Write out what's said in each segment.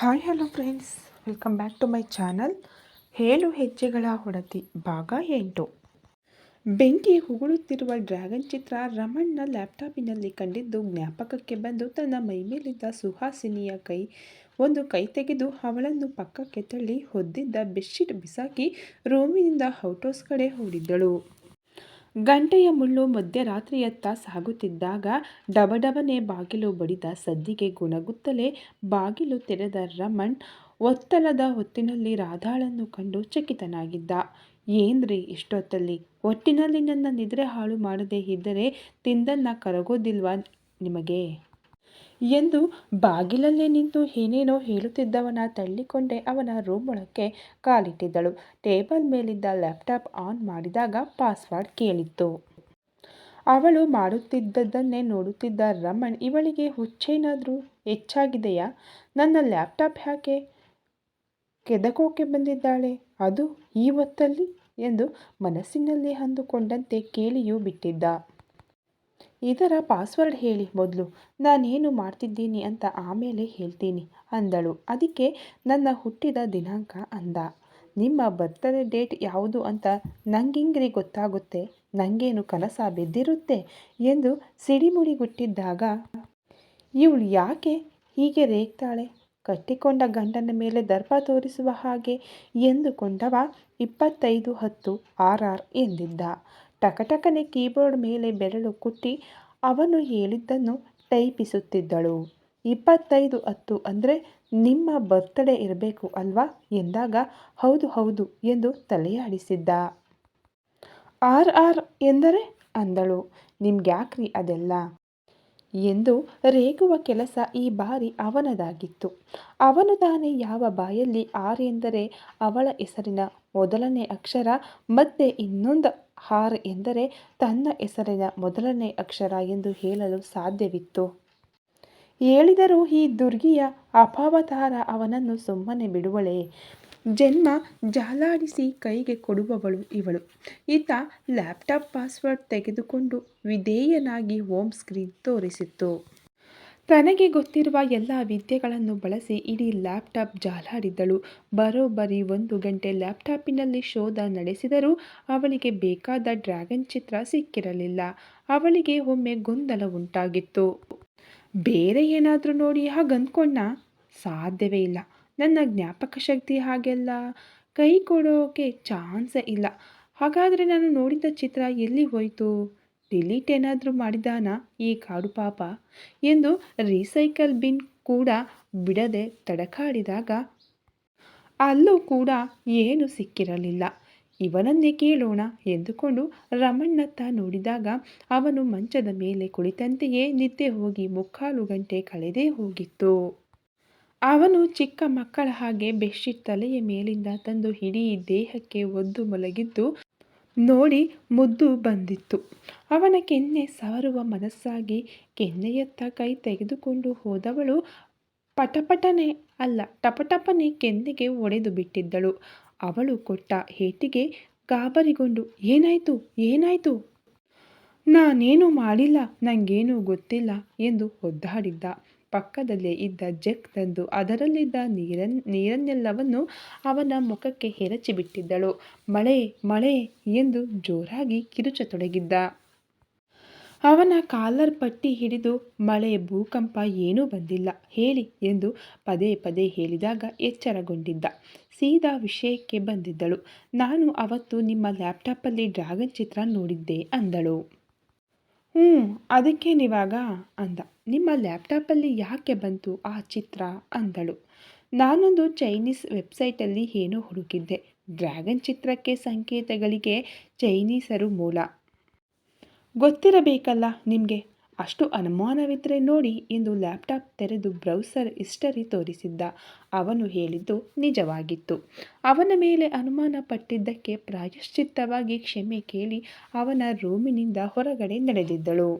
Hi, hello friends. Welcome back to my channel. ಏಳು ಹೆಜ್ಜೆಗಳ ಹೊಡತಿ, ಭಾಗ ಎಂಟು. ಬೆಂಕಿ ಉಗುಳುತ್ತಿರುವ ಡ್ರ್ಯಾಗನ್ ಚಿತ್ರ ರಮಣ್ಣ ಲ್ಯಾಪ್ಟಾಪಿನಲ್ಲಿ ಕಂಡಿದ್ದು ಜ್ಞಾಪಕಕ್ಕೆ ಬಂದು ತನ್ನ ಮೈಮೇಲಿದ್ದ ಸುಹಾಸಿನಿಯ ಕೈ. ಒಂದು ಕೈ ತೆಗೆದು ಅವಳನ್ನು ಪಕ್ಕಕ್ಕೆ ತಳ್ಳಿ ಹೊದ್ದಿದ್ದ ಬೆಡ್ಶೀಟ್ ಬಿಸಾಕಿ ರೂಮಿನಿಂದ ಔಟ್ಹೌಸ್ ಕಡೆ ಓಡಿದ್ದಳು. ಗಂಟೆಯ ಮುಳ್ಳು ಮಧ್ಯರಾತ್ರಿಯತ್ತ ಸಾಗುತ್ತಿದ್ದಾಗ ಡಬಡಬನೆ ಬಾಗಿಲು ಬಡಿದ ಸದ್ದಿಗೆ ಗುಣಗುತ್ತಲೇ ಬಾಗಿಲು ತೆರೆದ ರಮಣ್ ಒತ್ತಲದ ಹೊತ್ತಿನಲ್ಲಿ ರಾಧಾಳನ್ನು ಕಂಡು ಚಕಿತನಾಗಿದ್ದ. ಏನ್ರಿ ಇಷ್ಟೊತ್ತಲ್ಲಿ? ಒಟ್ಟಿನಲ್ಲಿ ನನ್ನ ನಿದ್ರೆ ಹಾಳು ಮಾಡದೇ ಇದ್ದರೆ ತಿಂದನ್ನ ಕರಗೋದಿಲ್ವಾ ನಿಮಗೆ? ಎಂದು ಬಾಗಿಲಲ್ಲೇ ನಿಂತು ಏನೇನೋ ಹೇಳುತ್ತಿದ್ದವನ ತಳ್ಳಿಕೊಂಡೇ ಅವನ ರೂಮ್ ಒಳಕ್ಕೆ ಕಾಲಿಟ್ಟಿದ್ದಳು. ಟೇಬಲ್ ಮೇಲಿದ್ದ ಲ್ಯಾಪ್ಟಾಪ್ ಆನ್ ಮಾಡಿದಾಗ ಪಾಸ್ವರ್ಡ್ ಕೇಳಿತ್ತು. ಅವಳು ಮಾಡುತ್ತಿದ್ದದ್ದನ್ನೇ ನೋಡುತ್ತಿದ್ದ ರಮಣ್, ಇವಳಿಗೆ ಹುಚ್ಚೇನಾದರೂ ಹೆಚ್ಚಾಗಿದೆಯಾ? ನನ್ನ ಲ್ಯಾಪ್ಟಾಪ್ ಯಾಕೆ ಕೆದಕೋಕೆ ಬಂದಿದ್ದಾಳೆ? ಅದು ಈ ಹೊತ್ತಲ್ಲಿ? ಎಂದು ಮನಸ್ಸಿನಲ್ಲಿ ಅಂದುಕೊಂಡಂತೆ ಕೇಳಿಯೂ ಬಿಟ್ಟಿದ್ದ. ಇದರ ಪಾಸ್ವರ್ಡ್ ಹೇಳಿ ಮೊದಲು. ನಾನೇನು ಮಾಡ್ತಿದ್ದೀನಿ ಅಂತ ಆಮೇಲೆ ಹೇಳ್ತೀನಿ, ಅಂದಳು. ಅದಕ್ಕೆ ನನ್ನ ಹುಟ್ಟಿದ ದಿನಾಂಕ ಅಂದ. ನಿಮ್ಮ ಬರ್ತ್ಡೇ ಡೇಟ್ ಯಾವುದು ಅಂತ ನಂಗಿಂಗ್ರಿ ಗೊತ್ತಾಗುತ್ತೆ? ನನಗೇನು ಕನಸ ಬಿದ್ದಿರುತ್ತೆ? ಎಂದು ಸಿಡಿಮುಡಿಗುಟ್ಟಿದ್ದಾಗ, ಇವಳು ಯಾಕೆ ಹೀಗೆ ರೇಗ್ತಾಳೆ? ಕಟ್ಟಿಕೊಂಡ ಗಂಡನ ಮೇಲೆ ದರ್ಪ ತೋರಿಸುವ ಹಾಗೆ ಎಂದುಕೊಂಡವ ಇಪ್ಪತ್ತೈದು ಹತ್ತು ಆರ್ ಆರ್ ಎಂದಿದ್ದ. ಟಕಟಕನೆ ಕೀಬೋರ್ಡ್ ಮೇಲೆ ಬೆರಳು ಕುಟ್ಟಿ ಅವನು ಹೇಳಿದ್ದನ್ನು ಟೈಪಿಸುತ್ತಿದ್ದಳು. ಇಪ್ಪತ್ತೈದು ಹತ್ತು ಅಂದರೆ ನಿಮ್ಮ ಬರ್ತ್ಡೇ ಇರಬೇಕು ಅಲ್ವಾ? ಎಂದಾಗ, ಹೌದು ಹೌದು ಎಂದು ತಲೆಯಾಡಿಸಿದ್ದ. ಆರ್ ಆರ್ ಎಂದರೆ? ಅಂದಳು. ನಿಮ್ಗ್ಯಾಕ್ರಿ ಅದೆಲ್ಲ? ಎಂದು ರೇಗುವ ಕೆಲಸ ಈ ಬಾರಿ ಅವನದಾಗಿತ್ತು. ಅವನು ತಾನೇ ಯಾವ ಬಾಯಲ್ಲಿ ಆರ್ ಎಂದರೆ ಅವಳ ಹೆಸರಿನ ಮೊದಲನೇ ಅಕ್ಷರ, ಮತ್ತೆ ಇನ್ನೊಂದು ಆರ್ ಎಂದರೆ ತನ್ನ ಹೆಸರಿನ ಮೊದಲನೇ ಅಕ್ಷರ ಎಂದು ಹೇಳಲು ಸಾಧ್ಯವಿತ್ತು. ಹೇಳಿದರೂ ಈ ದುರ್ಗಿಯ ಅಪಾವತಾರ ಅವನನ್ನು ಸುಮ್ಮನೆ ಬಿಡುವಳೆ. ಜನ್ಮ ಜಾಲಾಡಿಸಿ ಕೈಗೆ ಕೊಡುವವಳು ಇವಳು. ಈತ ಲ್ಯಾಪ್ಟಾಪ್ ಪಾಸ್ವರ್ಡ್ ತೆಗೆದುಕೊಂಡು ವಿಧೇಯನಾಗಿ ಹೋಮ್ ಸ್ಕ್ರೀನ್ ತೋರಿಸಿತ್ತು. ತನಗೆ ಗೊತ್ತಿರುವ ಎಲ್ಲ ವಿದ್ಯೆಗಳನ್ನು ಬಳಸಿ ಇಡೀ ಲ್ಯಾಪ್ಟಾಪ್ ಜಾಲಾಡಿದ್ದಳು. ಬರೋಬ್ಬರಿ ಒಂದು ಗಂಟೆ ಲ್ಯಾಪ್ಟಾಪಿನಲ್ಲಿ ಶೋಧ ನಡೆಸಿದರೂ ಅವಳಿಗೆ ಬೇಕಾದ ಡ್ರ್ಯಾಗನ್ ಚಿತ್ರ ಸಿಕ್ಕಿರಲಿಲ್ಲ. ಅವಳಿಗೆ ಒಮ್ಮೆ ಗೊಂದಲ ಉಂಟಾಗಿತ್ತು. ಬೇರೆ ಏನಾದರೂ ನೋಡಿ ಹಾಗಂದ್ಕೊಂಡ ಸಾಧ್ಯವೇ ಇಲ್ಲ. ನನ್ನ ಜ್ಞಾಪಕ ಶಕ್ತಿ ಹಾಗೆಲ್ಲ ಕೈ ಕೊಡೋಕೆ ಚಾನ್ಸೇ ಇಲ್ಲ. ಹಾಗಾದರೆ ನಾನು ನೋಡಿದ ಚಿತ್ರ ಎಲ್ಲಿ ಹೋಯಿತು? ಡಿಲೀಟ್ ಏನಾದರೂ ಮಾಡಿದಾನ? ಈ ಕಾಡು ಪಾಪ. ಎಂದು ರೀಸೈಕಲ್ ಬಿನ್ ಕೂಡ ಬಿಡದೆ ತಡಕಾಡಿದಾಗ, ಅಲ್ಲೂ ಕೂಡ ಏನು ಸಿಕ್ಕಿರಲಿಲ್ಲ. ಇವನನ್ನೇ ಕೇಳೋಣ ಎಂದುಕೊಂಡು ರಮಣ್ಣತ್ತ ನೋಡಿದಾಗ ಅವನು ಮಂಚದ ಮೇಲೆ ಕುಳಿತಂತೆಯೇ ನಿದ್ದೆ ಹೋಗಿ ಮುಕ್ಕಾಲು ಗಂಟೆ ಕಳೆದೇ ಹೋಗಿತ್ತು. ಅವನು ಚಿಕ್ಕ ಮಕ್ಕಳ ಹಾಗೆ ಬೆಡ್ಶೀಟ್ ತಲೆಯ ಮೇಲಿಂದ ತಂದು ಇಡೀ ದೇಹಕ್ಕೆ ಒದ್ದು ಮಲಗಿದ್ದು ನೋಡಿ ಮುದ್ದು ಬಂದಿತ್ತು. ಅವನ ಕೆನ್ನೆ ಸವರುವ ಮನಸ್ಸಾಗಿ ಕೆನ್ನೆಯತ್ತ ಕೈ ತೆಗೆದುಕೊಂಡು ಹೋದವಳು ಪಟಪಟನೆ ಅಲ್ಲ, ಟಪಟಪನೆ ಕೆನ್ನೆಗೆ ಒಡೆದು ಬಿಟ್ಟಿದ್ದಳು. ಅವಳು ಕೊಟ್ಟ ಹೇಟಿಗೆ ಗಾಬರಿಗೊಂಡು, ಏನಾಯ್ತು ಏನಾಯ್ತು? ನಾನೇನು ಮಾಡಿಲ್ಲ ನನಗೇನೂ ಗೊತ್ತಿಲ್ಲ, ಎಂದು ಒದ್ದಾಡಿದ್ದ. ಪಕ್ಕದಲ್ಲೇ ಇದ್ದ ಜಗ್ ತಂದು ಅದರಲ್ಲಿದ್ದ ನೀರನ್, ನೀರನ್ನೆಲ್ಲವನ್ನು ಅವನ ಮುಖಕ್ಕೆ ಎರಚಿಬಿಟ್ಟಿದ್ದಳು ಮಳೆ ಮಳೆ ಎಂದು ಜೋರಾಗಿ ಕಿರುಚತೊಡಗಿದ್ದ. ಅವನ ಕಾಲರ್ ಪಟ್ಟಿ ಹಿಡಿದು ಮಳೆ ಭೂಕಂಪ ಏನೂ ಬಂದಿಲ್ಲ, ಹೇಳಿ ಎಂದು ಪದೇ ಪದೇ ಹೇಳಿದಾಗ ಎಚ್ಚರಗೊಂಡಿದ್ದ. ಸೀದಾ ವಿಷಯಕ್ಕೆ ಬಂದಿದ್ದಳು. ನಾನು ಅವತ್ತು ನಿಮ್ಮ ಲ್ಯಾಪ್ಟಾಪಲ್ಲಿ ಡ್ರ್ಯಾಗನ್ ಚಿತ್ರ ನೋಡಿದ್ದೆ, ಅಂದಳು. ಹ್ಞೂ ಅದಕ್ಕೇನಿವಾಗ ಅಂದ. ನಿಮ್ಮ ಲ್ಯಾಪ್ಟಾಪಲ್ಲಿ ಯಾಕೆ ಬಂತು ಆ ಚಿತ್ರ ಅಂದಳು. ನಾನೊಂದು ಚೈನೀಸ್ ವೆಬ್ಸೈಟಲ್ಲಿ ಏನೋ ಹುಡುಕಿದ್ದೆ. ಡ್ರ್ಯಾಗನ್ ಚಿತ್ರಕ್ಕೆ ಸಂಕೇತಗಳಿಗೆ ಚೈನೀಸರು ಮೂಲ. ಗೊತ್ತಿರಬೇಕಲ್ಲ ನಿಮಗೆ? ಅಷ್ಟು ಅನುಮಾನವಿದ್ದರೆ ನೋಡಿ ಎಂದು ಲ್ಯಾಪ್ಟಾಪ್ ತೆರೆದು ಬ್ರೌಸರ್ ಹಿಸ್ಟರಿ ತೋರಿಸಿದ್ದ ಅವನು ಹೇಳಿದ್ದು ನಿಜವಾಗಿತ್ತು. ಅವನ ಮೇಲೆ ಅನುಮಾನ ಪಟ್ಟಿದ್ದಕ್ಕೆ ಪ್ರಾಯಶ್ಚಿತ್ತವಾಗಿ ಕ್ಷಮೆ ಕೇಳಿ ಅವನ ರೂಮಿನಿಂದ ಹೊರಗಡೆ ನಡೆದಿದ್ದಳು.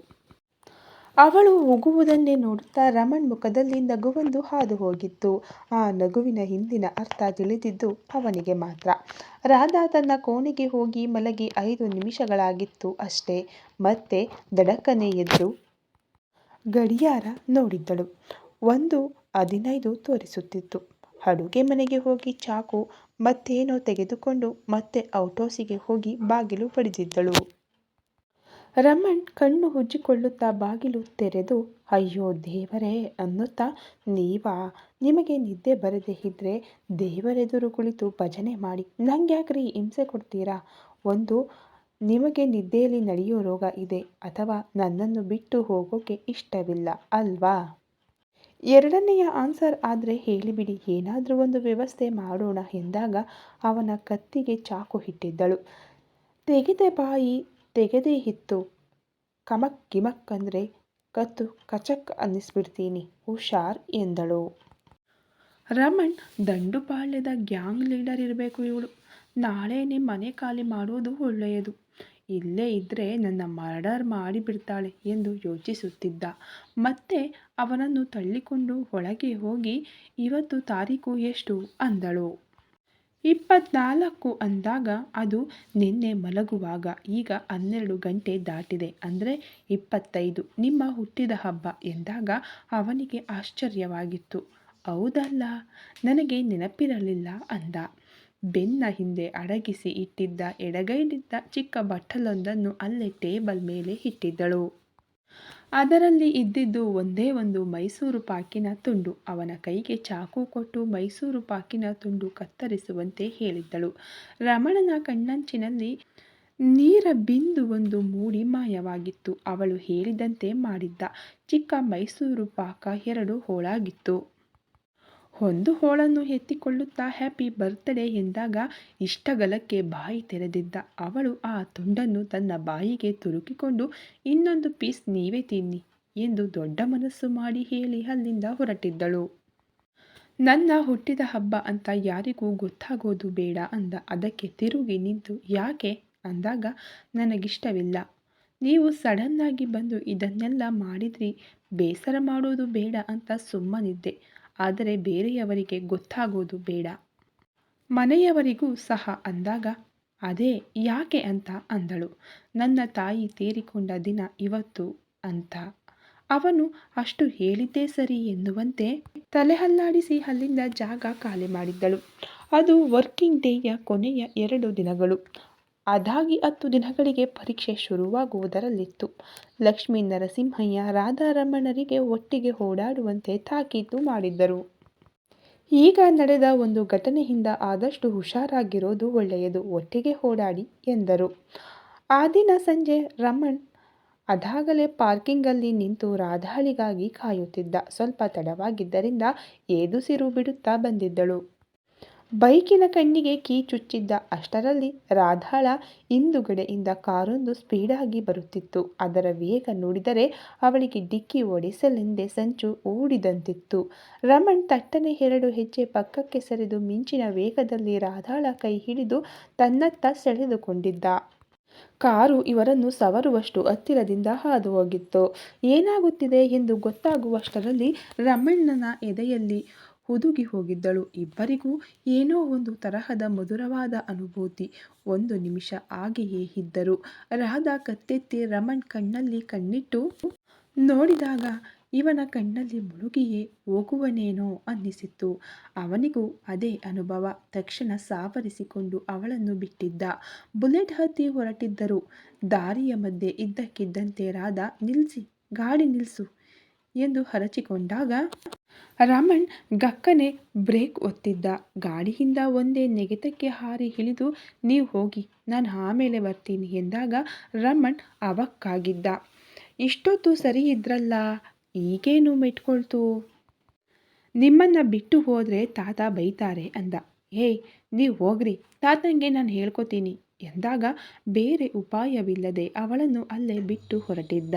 ಅವಳು ಉಗುವುದನ್ನೇ ನೋಡುತ್ತಾ ರಮಣ್ ಮುಖದಲ್ಲಿ ನಗುವೊಂದು ಹಾದು ಹೋಗಿತ್ತು ಆ ನಗುವಿನ ಹಿಂದಿನ ಅರ್ಥ ತಿಳಿದಿದ್ದು ಅವನಿಗೆ ಮಾತ್ರ. ರಾಧಾ ತನ್ನ ಕೋಣೆಗೆ ಹೋಗಿ ಮಲಗಿ ಐದು ನಿಮಿಷಗಳಾಗಿತ್ತು ಅಷ್ಟೇ. ಮತ್ತೆ ದಡಕ್ಕನೆ ಎದ್ದು ಗಡಿಯಾರ ನೋಡಿದ್ದಳು. ಒಂದು ಹದಿನೈದು ತೋರಿಸುತ್ತಿತ್ತು. ಅಡುಗೆ ಮನೆಗೆ ಹೋಗಿ ಚಾಕು ಮತ್ತೇನೋ ತೆಗೆದುಕೊಂಡು ಮತ್ತೆ ಔಟೋಸಿಗೆ ಹೋಗಿ ಬಾಗಿಲು ಪಡೆದಿದ್ದಳು. ರಮಣ್ ಕಣ್ಣು ಉಜ್ಜಿಕೊಳ್ಳುತ್ತಾ ಬಾಗಿಲು ತೆರೆದು, ಅಯ್ಯೋ ದೇವರೇ ಅನ್ನುತ್ತಾ, ನೀವಾ? ನಿಮಗೆ ನಿದ್ದೆ ಬರದೇ ಇದ್ದರೆ ದೇವರೆದುರು ಕುಳಿತು ಭಜನೆ ಮಾಡಿ. ನಂಗ್ಯಾಕ್ರಿ ಹಿಂಸೆ ಕೊಡ್ತೀರಾ? ಒಂದು ನಿಮಗೆ ನಿದ್ದೆಯಲ್ಲಿ ನಡೆಯೋ ರೋಗ ಇದೆ ಅಥವಾ ನನ್ನನ್ನು ಬಿಟ್ಟು ಹೋಗೋಕೆ ಇಷ್ಟವಿಲ್ಲ, ಅಲ್ವಾ? ಎರಡನೆಯ ಆನ್ಸರ್ ಆದರೆ ಹೇಳಿಬಿಡಿ, ಏನಾದರೂ ಒಂದು ವ್ಯವಸ್ಥೆ ಮಾಡೋಣ ಎಂದಾಗ ಅವನ ಕತ್ತಿಗೆ ಚಾಕು ಇಟ್ಟಿದ್ದಳು ತೆಗೆದೆ ಬಾಯಿ, ತೆಗೆದೇ ಇತ್ತು ಕಮಕ್ ಕಿಮಕ್ ಅಂದರೆ ಕತ್ತು ಕಚಕ್ ಅನ್ನಿಸ್ಬಿಡ್ತೀನಿ, ಹುಷಾರ್ ಎಂದಳು. ರಮಣ್ ದಂಡುಪಾಳ್ಯದ ಗ್ಯಾಂಗ್ ಲೀಡರ್ ಇರಬೇಕು ಇವಳು. ನಾಳೆನೇ ಮನೆ ಖಾಲಿ ಮಾಡೋದು ಒಳ್ಳೆಯದು. ಇಲ್ಲೇ ಇದ್ದರೆ ನನ್ನ ಮರ್ಡರ್ ಮಾಡಿಬಿಡ್ತಾಳೆ ಎಂದು ಯೋಚಿಸುತ್ತಿದ್ದ. ಮತ್ತೆ ಅವನನ್ನು ತಳ್ಳಿಕೊಂಡು ಒಳಗೆ ಹೋಗಿ, ಇವತ್ತು ತಾರೀಕು ಎಷ್ಟು? ಅಂದಳು. ಇಪ್ಪತ್ನಾಲ್ಕು ಅಂದಾಗ ಅದು ನಿನ್ನೆ ಮಲಗುವಾಗ. ಈಗ ಹನ್ನೆರಡು ಗಂಟೆ ದಾಟಿದೆ. ಅಂದರೆ ಇಪ್ಪತ್ತೈದು. ನಿಮ್ಮ ಹುಟ್ಟಿದ ಹಬ್ಬ ಎಂದಾಗ ಅವನಿಗೆ ಆಶ್ಚರ್ಯವಾಗಿತ್ತು. ಹೌದಲ್ಲ, ನನಗೆ ನೆನಪಿರಲಿಲ್ಲ ಅಂದ. ಬೆನ್ನ ಹಿಂದೆ ಅಡಗಿಸಿ ಇಟ್ಟಿದ್ದ ಎಡಗೈಲಿದ್ದ ಚಿಕ್ಕ ಬಟ್ಟಲೊಂದನ್ನು ಅಲ್ಲೇ ಟೇಬಲ್ ಮೇಲೆ ಇಟ್ಟಿದ್ದಳು. ಅದರಲ್ಲಿ ಇದ್ದಿದ್ದು ಒಂದೇ ಒಂದು ಮೈಸೂರು ಪಾಕಿನ ತುಂಡು. ಅವನ ಕೈಗೆ ಚಾಕು ಕೊಟ್ಟು ಮೈಸೂರು ಪಾಕಿನ ತುಂಡು ಕತ್ತರಿಸುವಂತೆ ಹೇಳಿದ್ದಳು. ರಮಣನ ಕಣ್ಣಂಚಿನಲ್ಲಿ ನೀರ ಬಿಂದು ಒಂದು ಮೂಡಿ ಮಾಯವಾಗಿತ್ತು. ಅವಳು ಹೇಳಿದಂತೆ ಮಾಡಿದ್ದ. ಚಿಕ್ಕ ಮೈಸೂರು ಪಾಕ ಎರಡು ಹೋಳಾಗಿತ್ತು. ಒಂದು ಹೋಳನ್ನು ಎತ್ತಿಕೊಳ್ಳುತ್ತಾ ಹ್ಯಾಪಿ ಬರ್ತ್ಡೇ ಎಂದಾಗ ಇಷ್ಟಗಲಕ್ಕೆ ಬಾಯಿ ತೆರೆದಿದ್ದ ಅವಳು ಆ ತುಂಡನ್ನು ತನ್ನ ಬಾಯಿಗೆ ತುರುಕಿಕೊಂಡು, ಇನ್ನೊಂದು ಪೀಸ್ ನೀವೇ ತಿನ್ನಿ ಎಂದು ದೊಡ್ಡ ಮನಸ್ಸು ಮಾಡಿ ಹೇಳಿ ಅಲ್ಲಿಂದ ಹೊರಟಿದ್ದಳು. ನನ್ನ ಹುಟ್ಟಿದ ಹಬ್ಬ ಅಂತ ಯಾರಿಗೂ ಗೊತ್ತಾಗೋದು ಬೇಡ ಅಂದ. ಅದಕ್ಕೆ ತಿರುಗಿ ನಿಂತು, ಯಾಕೆ? ಅಂದಾಗ, ನನಗಿಷ್ಟವಿಲ್ಲ. ನೀವು ಸಡನ್ನಾಗಿ ಬಂದು ಇದನ್ನೆಲ್ಲ ಮಾಡಿದ್ರಿ, ಬೇಸರ ಮಾಡೋದು ಬೇಡ ಅಂತ ಸುಮ್ಮನಿದ್ದೆ. ಆದರೆ ಬೇರೆಯವರಿಗೆ ಗೊತ್ತಾಗೋದು ಬೇಡ. ಮನೆಯವರಿಗೂ ಸಹ ಅಂದಾಗ, ಅದೇ, ಯಾಕೆ ಅಂತ ಅಂದಳು. ನನ್ನ ತಾಯಿ ತೀರಿಕೊಂಡ ದಿನ ಇವತ್ತು ಅಂತ. ಅವನು, ಅಷ್ಟು ಹೇಳಿದ್ದೇ ಸರಿ ಎನ್ನುವಂತೆ ತಲೆಹಲ್ಲಾಡಿಸಿ ಅಲ್ಲಿಂದ ಜಾಗ ಖಾಲಿ ಮಾಡಿದ್ದಳು. ಅದು ವರ್ಕಿಂಗ್ ಡೇಯ ಕೊನೆಯ ಎರಡು ದಿನಗಳು. ಅದಾಗಿ ಹತ್ತು ದಿನಗಳಿಗೆ ಪರೀಕ್ಷೆ ಶುರುವಾಗುವುದರಲ್ಲಿತ್ತು. ಲಕ್ಷ್ಮೀ ನರಸಿಂಹಯ್ಯ ರಾಧಾರಮಣರಿಗೆ ಒಟ್ಟಿಗೆ ಓಡಾಡುವಂತೆ ತಾಕೀತು ಮಾಡಿದ್ದರು. ಈಗ ನಡೆದ ಒಂದು ಘಟನೆಯಿಂದ ಆದಷ್ಟು ಹುಷಾರಾಗಿರೋದು ಒಳ್ಳೆಯದು, ಒಟ್ಟಿಗೆ ಓಡಾಡಿ ಎಂದರು. ಆ ದಿನ ಸಂಜೆ ರಮಣ್ ಅದಾಗಲೇ ಪಾರ್ಕಿಂಗಲ್ಲಿ ನಿಂತು ರಾಧಾಳಿಗಾಗಿ ಕಾಯುತ್ತಿದ್ದ. ಸ್ವಲ್ಪ ತಡವಾಗಿದ್ದರಿಂದ ಏದುಸಿರು ಬಿಡುತ್ತಾ ಬಂದಿದ್ದಳು. ಬೈಕಿನ ಕಣ್ಣಿಗೆ ಕೀ ಚುಚ್ಚಿದ್ದ ಅಷ್ಟರಲ್ಲಿ ರಾಧಾಳ ಹಿಂದುಗಡೆಯಿಂದ ಕಾರೊಂದು ಸ್ಪೀಡಾಗಿ ಬರುತ್ತಿತ್ತು. ಅದರ ವೇಗ ನೋಡಿದರೆ ಅವಳಿಗೆ ಡಿಕ್ಕಿ ಓಡಿಸಲೆಂದೇ ಸಂಚು ಓಡಿದಂತಿತ್ತು ರಮಣ್ ತಟ್ಟನೆ ಎರಡು ಹೆಜ್ಜೆ ಪಕ್ಕಕ್ಕೆ ಸರಿದು ಮಿಂಚಿನ ವೇಗದಲ್ಲಿ ರಾಧಾಳ ಕೈ ಹಿಡಿದು ತನ್ನತ್ತ ಸೆಳೆದುಕೊಂಡಿದ್ದ. ಕಾರು ಇವರನ್ನು ಸವರುವಷ್ಟು ಹತ್ತಿರದಿಂದ ಹಾದು ಹೋಗಿತ್ತು ಏನಾಗುತ್ತಿದೆ ಎಂದು ಗೊತ್ತಾಗುವಷ್ಟರಲ್ಲಿ ರಮಣ್ಣನ ಎದೆಯಲ್ಲಿ ಹುದುಗಿ ಹೋಗಿದ್ದಳು. ಇಬ್ಬರಿಗೂ ಏನೋ ಒಂದು ತರಹದ ಮಧುರವಾದ ಅನುಭೂತಿ. ಒಂದು ನಿಮಿಷ ಹಾಗೆಯೇ ಇದ್ದರು. ರಾಧಾ ಕತ್ತೆತ್ತಿ ರಮಣ್ ಕಣ್ಣಲ್ಲಿ ಕಣ್ಣಿಟ್ಟು, ನೋಡಿದಾಗ ಇವನ ಕಣ್ಣಲ್ಲಿ ಮುಳುಗಿಯೇ ಹೋಗುವನೇನೋ ಅನ್ನಿಸಿತ್ತು. ಅವನಿಗೂ ಅದೇ ಅನುಭವ. ತಕ್ಷಣ ಸಾವರಿಸಿಕೊಂಡು ಅವಳನ್ನು ಬಿಟ್ಟಿದ್ದ. ಬುಲೆಟ್ ಹತ್ತಿ ಹೊರಟಿದ್ದರು. ದಾರಿಯ ಮಧ್ಯೆ ಇದ್ದಕ್ಕಿದ್ದಂತೆ ರಾಧಾ ನಿಲ್ಲಿಸಿ ಗಾಡಿ ನಿಲ್ಲಿಸು ಎಂದು ಹರಚಿಕೊಂಡಾಗ ರಮಣ್ ಗಕ್ಕನೆ ಬ್ರೇಕ್ ಒತ್ತಿದ್ದ. ಗಾಡಿಯಿಂದ ಒಂದೇ ನೆಗೆತಕ್ಕೆ ಹಾರಿ ಇಳಿದು, ನೀವು ಹೋಗಿ, ನಾನು ಆಮೇಲೆ ಬರ್ತೀನಿ ಎಂದಾಗ ರಮಣ್ ಅವಕ್ಕಾಗಿದ್ದ. ಇಷ್ಟೊತ್ತು ಸರಿ ಇದ್ರಲ್ಲ, ಈಗೇನು ಮೆಟ್ಕೊಳ್ತು? ನಿಮ್ಮನ್ನು ಬಿಟ್ಟು ಹೋದರೆ ತಾತ ಬೈತಾರೆ ಅಂದ. ಏಯ್, ನೀವು ಹೋಗ್ರಿ, ತಾತಂಗೆ ನಾನು ಹೇಳ್ಕೊತೀನಿ ಎಂದಾಗ ಬೇರೆ ಉಪಾಯವಿಲ್ಲದೆ ಅವಳನ್ನು ಅಲ್ಲೇ ಬಿಟ್ಟು ಹೊರಟಿದ್ದ.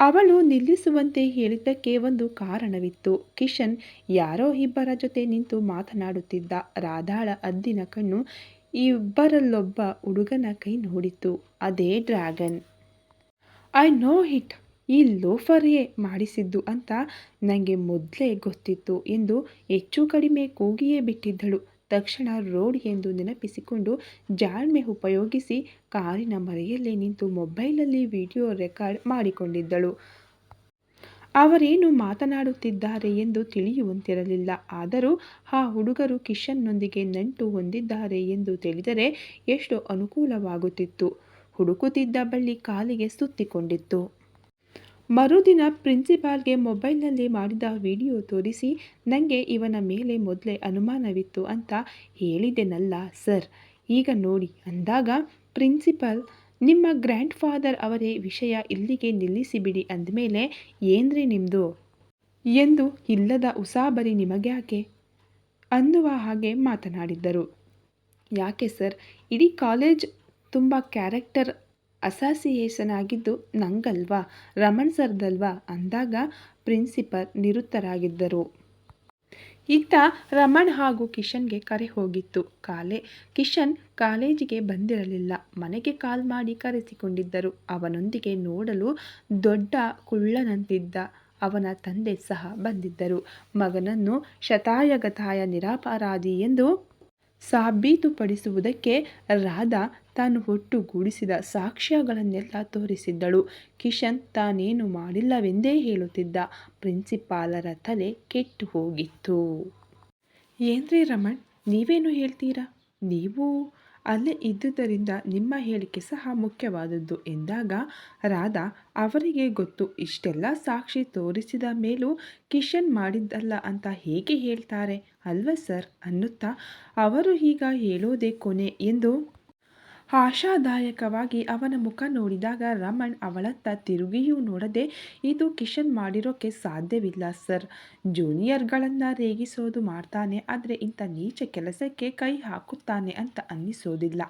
ಅವಳು ನಿಲ್ಲಿಸುವಂತೆ ಹೇಳಿದ್ದಕ್ಕೆ ಒಂದು ಕಾರಣವಿತ್ತು. ಕಿಶನ್ ಯಾರೋ ಇಬ್ಬರ ಜೊತೆ ನಿಂತು ಮಾತನಾಡುತ್ತಿದ್ದ ರಾಧಾಳ ಅದ್ದಿನ ಕಣ್ಣು ಇಬ್ಬರಲ್ಲೊಬ್ಬ ಹುಡುಗನ ಕೈ ನೋಡಿತ್ತು. ಅದೇ ಡ್ರ್ಯಾಗನ್. ಐ ನೋ ಹಿಟ್ ಈ ಲೋಫರೇ ಮಾಡಿಸಿದ್ದು ಅಂತ ನನಗೆ ಮೊದಲೇ ಗೊತ್ತಿತ್ತು ಎಂದು ಹೆಚ್ಚು ಕಡಿಮೆ ಕೂಗಿಯೇ ಬಿಟ್ಟಿದ್ದಳು. ತಕ್ಷಣ ರೋಡ್ ಎಂದು ನೆನಪಿಸಿಕೊಂಡು ಜಾಣ್ಮೆ ಉಪಯೋಗಿಸಿ ಕಾರಿನ ಮರೆಯಲ್ಲಿ ನಿಂತು ಮೊಬೈಲಲ್ಲಿ ವಿಡಿಯೋ ರೆಕಾರ್ಡ್ ಮಾಡಿಕೊಂಡಿದ್ದಳು. ಅವರೇನು ಮಾತನಾಡುತ್ತಿದ್ದಾರೆ ಎಂದು ತಿಳಿಯುವಂತಿರಲಿಲ್ಲ. ಆದರೂ ಆ ಹುಡುಗರು ಕಿಶನ್ನೊಂದಿಗೆ ನಂಟು ಹೊಂದಿದ್ದಾರೆ ಎಂದು ತಿಳಿದರೆ ಎಷ್ಟು ಅನುಕೂಲವಾಗುತ್ತಿತ್ತು. ಹುಡುಕುತ್ತಿದ್ದ ಬಳ್ಳಿ ಕಾಲಿಗೆ ಸುತ್ತಿಕೊಂಡಿತ್ತು. ಮರುದಿನ ಪ್ರಿನ್ಸಿಪಾಲ್ಗೆ ಮೊಬೈಲ್ನಲ್ಲಿ ಮಾಡಿದ ವಿಡಿಯೋ ತೋರಿಸಿ ನನಗೆ ಇವನ ಮೇಲೆ ಮೊದಲೇ ಅನುಮಾನವಿತ್ತು ಅಂತ ಹೇಳಿದೆನಲ್ಲ ಸರ್. ಈಗ ನೋಡಿ. ಅಂದಾಗ ಪ್ರಿನ್ಸಿಪಲ್, ನಿಮ್ಮ ಗ್ರ್ಯಾಂಡ್ ಫಾದರ್ ಅವರೇ ವಿಷಯ ಇಲ್ಲಿಗೆ ನಿಲ್ಲಿಸಿಬಿಡಿ ಅಂದಮೇಲೆ ಏನ್ರಿ ನಿಮ್ಮದು ಎಂದು ಇಲ್ಲದ ಉಸಾಬರಿ ನಿಮಗ್ಯಾಕೆ ಅನ್ನುವ ಹಾಗೆ ಮಾತನಾಡಿದ್ದರು. ಯಾಕೆ ಸರ್? ಇಡೀ ಕಾಲೇಜ್ ತುಂಬ ಕ್ಯಾರೆಕ್ಟರ್ ಅಸಾಸಿಯೇಷನ್ ಆಗಿದ್ದು ನಂಗಲ್ವಾ? ರಮಣ್ ಸರ್ದಲ್ವಾ? ಅಂದಾಗ ಪ್ರಿನ್ಸಿಪಲ್ ನಿರುತ್ತರಾಗಿದ್ದರು ಇತ್ತ ರಮಣ್ ಹಾಗೂ ಕಿಶನ್ಗೆ ಕರೆ ಹೋಗಿತ್ತು. ಕಾಲೆ, ಕಿಶನ್ ಕಾಲೇಜಿಗೆ ಬಂದಿರಲಿಲ್ಲ. ಮನೆಗೆ ಕಾಲ್ ಮಾಡಿ ಕರೆಸಿಕೊಂಡಿದ್ದರು. ಅವನೊಂದಿಗೆ ನೋಡಲು ದೊಡ್ಡ ಕುಳ್ಳನಂತಿದ್ದ ಅವನ ತಂದೆ ಸಹ ಬಂದಿದ್ದರು. ಮಗನನ್ನು ಶತಾಯಗತಾಯ ನಿರಾಪರಾಧಿ ಎಂದು ಸಾಬೀತುಪಡಿಸುವುದಕ್ಕೆ ರಾಧಾ ತಾನು ಒಟ್ಟುಗೂಡಿಸಿದ ಸಾಕ್ಷ್ಯಗಳನ್ನೆಲ್ಲ ತೋರಿಸಿದ್ದಳು. ಕಿಶನ್ ತಾನೇನು ಮಾಡಿಲ್ಲವೆಂದೇ ಹೇಳುತ್ತಿದ್ದ ಪ್ರಿನ್ಸಿಪಾಲರ ತಲೆ ಕೆಟ್ಟು ಹೋಗಿತ್ತು. ಏನ್ರಿ ರಮಣ್, ನೀವೇನು ಹೇಳ್ತೀರಾ? ನೀವು ಅಲ್ಲೇ ಇದ್ದುದರಿಂದ ನಿಮ್ಮ ಹೇಳಿಕೆ ಸಹ ಮುಖ್ಯವಾದದ್ದು ಎಂದಾಗ, ರಾಧಾ, ಅವರಿಗೆ ಗೊತ್ತು. ಇಷ್ಟೆಲ್ಲ ಸಾಕ್ಷಿ ತೋರಿಸಿದ ಮೇಲೂ ಕಿಶನ್ ಮಾಡಿದ್ದಲ್ಲ ಅಂತ ಹೇಗೆ ಹೇಳ್ತಾರೆ? ಅಲ್ವ ಸರ್ ಅನ್ನುತ್ತಾ, ಅವರು ಈಗ ಹೇಳೋದೇ ಕೊನೆ ಎಂದು ಆಶಾದಾಯಕವಾಗಿ ಅವನ ಮುಖ ನೋಡಿದಾಗ ರಮಣ್ ಅವಳತ್ತ ತಿರುಗಿಯೂ ನೋಡದೆ, ಇದು ಕಿಶನ್ ಮಾಡಿರೋಕ್ಕೆ ಸಾಧ್ಯವಿಲ್ಲ ಸರ್. ಜೂನಿಯರ್ಗಳನ್ನು ರೇಗಿಸೋದು ಮಾಡ್ತಾನೆ, ಆದರೆ ಇಂಥ ನೀಚ ಕೆಲಸಕ್ಕೆ ಕೈ ಹಾಕುತ್ತಾನೆ ಅಂತ ಅನ್ನಿಸೋದಿಲ್ಲ.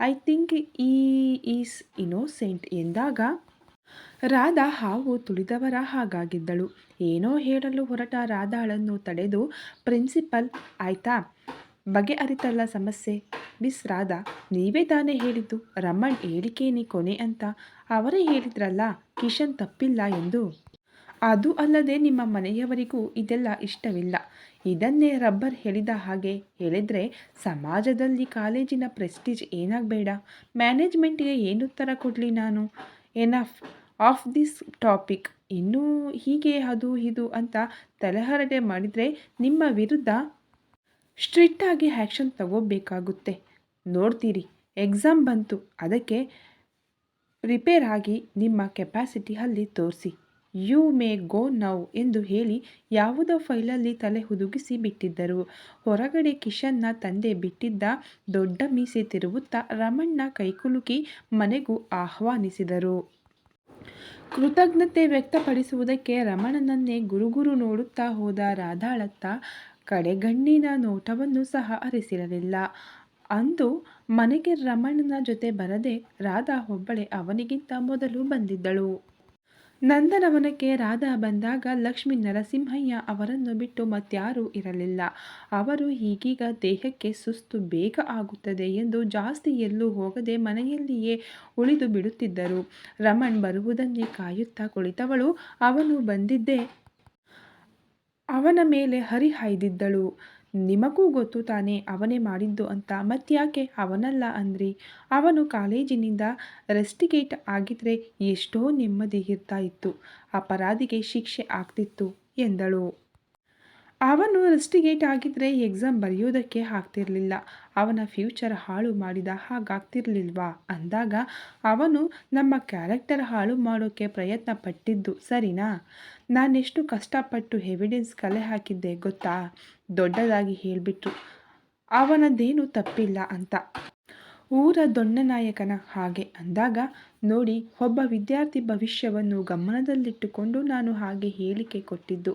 ಐ ಥಿಂಕ್ ಈ ಈಸ್ ಇನೋಸೆಂಟ್ ಎಂದಾಗ ರಾಧಾ ಹಾವು ತುಳಿದವರ ಹಾಗಾಗಿದ್ದಳು. ಏನೋ ಹೇಳಲು ಹೊರಟ ರಾಧಾಳನ್ನು ತಡೆದು, ಪ್ರಿನ್ಸಿಪಲ್, ಆಯ್ತಾ? ಬಗೆಹರಿತಲ್ಲ ಸಮಸ್ಯೆ. ಮಿಸ್ ರಾಧಾ, ನೀವೇ ತಾನೇ ಹೇಳಿದ್ದು. ರಮಣ್ ಹೇಳಿಕೇನೆ ಕೊನೆ ಅಂತ. ಅವರೇ ಹೇಳಿದ್ರಲ್ಲ, ಕಿಶನ್ ತಪ್ಪಿಲ್ಲ ಎಂದು. ಅದು ಅಲ್ಲದೆ ನಿಮ್ಮ ಮನೆಯವರಿಗೂ ಇದೆಲ್ಲ ಇಷ್ಟವಿಲ್ಲ. ಇದನ್ನೇ ರಬ್ಬರ್ ಹೇಳಿದ ಹಾಗೆ. ಹೇಳಿದ್ರೆ ಸಮಾಜದಲ್ಲಿ ಕಾಲೇಜಿನ ಪ್ರೆಸ್ಟೀಜ್ ಏನಾಗಬೇಡ. ಮ್ಯಾನೇಜ್ಮೆಂಟ್ಗೆ ಏನುತ್ತರ ಕೊಡಲಿ ನಾನು? Enough of this topic. ಇನ್ನೂ ಹೀಗೆ ಅದು ಇದು ಅಂತ ತಲೆಹರಟೆ ಮಾಡಿದರೆ ನಿಮ್ಮ ವಿರುದ್ಧ ಸ್ಟ್ರಿಕ್ಟಾಗಿ ಆ್ಯಕ್ಷನ್ ತಗೋಬೇಕಾಗುತ್ತೆ. ನೋಡ್ತೀರಿ, ಎಕ್ಸಾಮ್ ಬಂತು. ಅದಕ್ಕೆ ಪ್ರಿಪೇರ್ ಆಗಿ ನಿಮ್ಮ ಕೆಪಾಸಿಟಿ ಅಲ್ಲಿ ತೋರಿಸಿ. ಯು ಮೇ ಗೋ ನೌ ಎಂದು ಹೇಳಿ ಯಾವುದೋ ಫೈಲಲ್ಲಿ ತಲೆ ಹುದುಗಿಸಿ ಬಿಟ್ಟಿದ್ದರು. ಹೊರಗಡೆ ಕಿಶನ್ನ ತಂದೆ ಬಿಟ್ಟಿದ್ದ ದೊಡ್ಡ ಮೀಸೆ ತಿರುವುತ್ತಾ ರಮಣ್ಣ ಕೈಕುಲುಕಿ ಮನೆಗೂ ಆಹ್ವಾನಿಸಿದರು. ಕೃತಜ್ಞತೆ ವ್ಯಕ್ತಪಡಿಸುವುದಕ್ಕೆ ರಮಣನನ್ನೇ ಗುರುಗುರು ನೋಡುತ್ತಾ ಹೋದ ರಾಧಾಳತ್ತ ಕಡೆಗಣ್ಣಿನ ನೋಟವನ್ನು ಸಹ ಅರಿಸಿರಲಿಲ್ಲ. ಅಂದು ಮನೆಗೆ ರಮಣನ ಜೊತೆ ಬರದೆ ರಾಧಾ ಒಬ್ಬಳೆ ಅವನಿಗಿಂತ ಮೊದಲು ಬಂದಿದ್ದಳು. ನಂದನವನಕ್ಕೆ ರಾಧಾ ಬಂದಾಗ ಲಕ್ಷ್ಮೀ ನರಸಿಂಹಯ್ಯ ಅವರನ್ನು ಬಿಟ್ಟು ಮತ್ಯಾರೂ ಇರಲಿಲ್ಲ. ಅವರು ಈಗೀಗ ದೇಹಕ್ಕೆ ಸುಸ್ತು ಬೇಗ ಆಗುತ್ತದೆ ಎಂದು ಜಾಸ್ತಿ ಎಲ್ಲೂ ಹೋಗದೆ ಮನೆಯಲ್ಲಿಯೇ ಉಳಿದು ಬಿಡುತ್ತಿದ್ದರು. ರಮಣ್ ಬರುವುದನ್ನೇ ಕಾಯುತ್ತಾ ಕುಳಿತವಳು. ಅವನು ಬಂದಿದ್ದೇ ಅವನ ಮೇಲೆ ಹರಿಹಾಯ್ದಿದ್ದಳು. ನಿಮಗೂ ಗೊತ್ತು ತಾನೇ ಅವನೇ ಮಾಡಿದ್ದು ಅಂತ. ಮತ್ತ್ಯಾಕೆ ಅವನಲ್ಲ ಅಂದ್ರಿ? ಅವನು ಕಾಲೇಜಿನಿಂದ ರೆಸ್ಟಿಗೇಟ್ ಆಗಿದ್ರೆ ಎಷ್ಟೋ ನೆಮ್ಮದಿ ಇರ್ತಾ ಇತ್ತು. ಅಪರಾಧಿಗೆ ಶಿಕ್ಷೆ ಆಗ್ತಿತ್ತು ಎಂದಳು. ಅವನು ರೆಸ್ಟಿಗೇಟ್ ಆಗಿದ್ರೆ ಎಕ್ಸಾಮ್ ಬರೆಯೋದಕ್ಕೆ ಆಗ್ತಿರ್ಲಿಲ್ಲ. ಅವನ ಫ್ಯೂಚರ್ ಹಾಳು ಮಾಡಿದ ಹಾಗಾಗ್ತಿರ್ಲಿಲ್ವಾ? ಅಂದಾಗ ಅವನು ನಮ್ಮ ಕ್ಯಾರೆಕ್ಟರ್ ಹಾಳು ಮಾಡೋಕ್ಕೆ ಪ್ರಯತ್ನ ಪಟ್ಟಿದ್ದು ಸರಿನಾ? ನಾನೆಷ್ಟು ಕಷ್ಟಪಟ್ಟು ಎವಿಡೆನ್ಸ್ ಕಲೆ ಹಾಕಿದ್ದೆ ಗೊತ್ತಾ? ದೊಡ್ಡದಾಗಿ ಹೇಳಿಬಿಟ್ರು. ಅವನದೇನು ತಪ್ಪಿಲ್ಲ ಅಂತ. ಊರ ದೊಣ್ಣನಾಯಕನ ಹಾಗೆ ಅಂದಾಗ, ನೋಡಿ, ಒಬ್ಬ ವಿದ್ಯಾರ್ಥಿ ಭವಿಷ್ಯವನ್ನು ಗಮನದಲ್ಲಿಟ್ಟುಕೊಂಡು ನಾನು ಹಾಗೆ ಹೇಳಿಕೆ ಕೊಟ್ಟಿದ್ದು